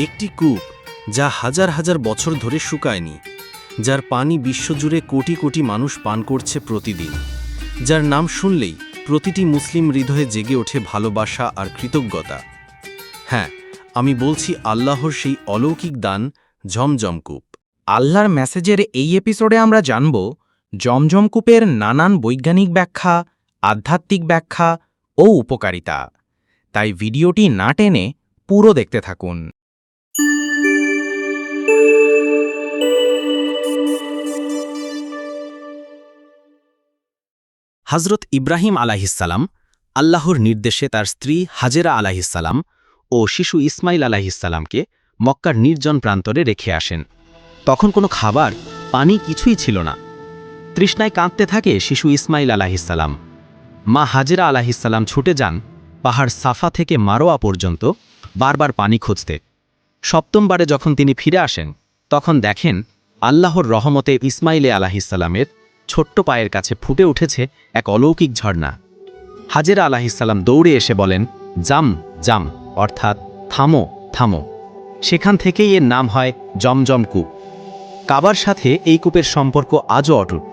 একটি কূপ যা হাজার হাজার বছর ধরে শুকায়নি, যার পানি বিশ্বজুড়ে কোটি কোটি মানুষ পান করছে প্রতিদিন, যার নাম শুনলেই প্রতিটি মুসলিম হৃদয়ে জেগে ওঠে ভালোবাসা আর কৃতজ্ঞতা। হ্যাঁ আমি বলছি আল্লাহর সেই অলৌকিক দান ঝমঝম কূপ। আল্লাহর মেসেজের এই এপিসোডে আমরা জানব জমজম কূপের নানান বৈজ্ঞানিক ব্যাখ্যা, আধ্যাত্মিক ব্যাখ্যা ও উপকারিতা। তাই ভিডিওটি না টেনে পুরো দেখতে থাকুন। হজরত ইব্রাহিম আলাহিসাল্লাম আল্লাহর নির্দেশে তার স্ত্রী হাজেরা আলাহিসাল্লাম ও শিশু ইসমাইল আলাহিসাল্লামকে মক্কার নির্জন প্রান্তরে রেখে আসেন। তখন কোনো খাবার, পানি কিছুই ছিল না। তৃষ্ণায় কাঁদতে থাকে শিশু ইসমাইল আলাহিসাল্লাম মা হাজেরা আলাহিসাল্লাম ছুটে যান পাহাড় সাফা থেকে মারোয়া পর্যন্ত বারবার পানি খুঁজতে। সপ্তমবারে যখন তিনি ফিরে আসেন, তখন দেখেন আল্লাহর রহমতে ইসমাইলে আলাহিসাল্লামের ছোট্ট পায়ের কাছে ফুটে উঠেছে এক অলৌকিক ঝর্ণা। হাজেরা আলাহিসাল্লাম দৌড়ে এসে বলেন, জাম জাম, অর্থাৎ থামো থামো। সেখান থেকেই এর নাম হয় জমজম কূপ। কাবার সাথে এই কূপের সম্পর্ক আজও অটুট।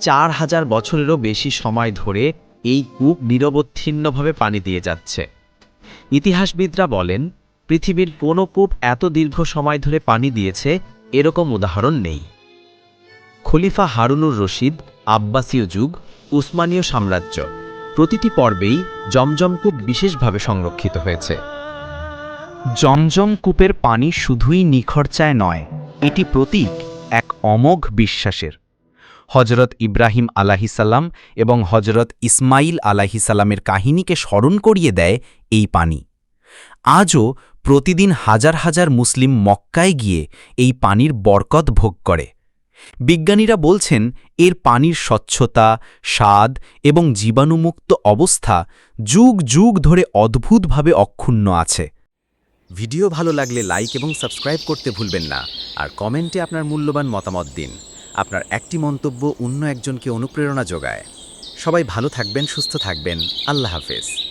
চার হাজার বছরেরও বেশি সময় ধরে এই কূপ নিরবচ্ছিন্নভাবে পানি দিয়ে যাচ্ছে। ইতিহাসবিদরা বলেন, পৃথিবীর কোনো কূপ এত দীর্ঘ সময় ধরে পানি দিয়েছে, এরকম উদাহরণ নেই। খলিফা হারুনুর রশিদ, আব্বাসীয় যুগ, উসমানীয় সাম্রাজ্য। প্রতিটি পর্বেই জমজম কূপ বিশেষভাবে সংরক্ষিত হয়েছে। জমজম কূপের পানি শুধুই নিখরচায় নয়, এটি প্রতীক এক অমোঘ বিশ্বাসের। হজরত ইব্রাহিম আলাহিসাল্লাম এবং হজরত ইসমাইল আলাহিসাল্লামের কাহিনীকে স্মরণ করিয়ে দেয় এই পানি। আজও প্রতিদিন হাজার হাজার মুসলিম মক্কায় গিয়ে এই পানির বরকত ভোগ করে। বিজ্ঞানীরা বলছেন, এর পানির স্বচ্ছতা, স্বাদ এবং জীবাণুমুক্ত অবস্থা যুগ যুগ ধরে অদ্ভুতভাবে অক্ষুণ্ণ আছে। ভিডিও ভালো লাগলে লাইক এবং সাবস্ক্রাইব করতে ভুলবেন না। আর কমেন্টে আপনার মূল্যবান মতামত দিন। আপনার একটি মন্তব্য অন্য একজনকে অনুপ্রেরণা যোগায়। সবাই ভালো থাকবেন, সুস্থ থাকবেন। আল্লাহ হাফেজ।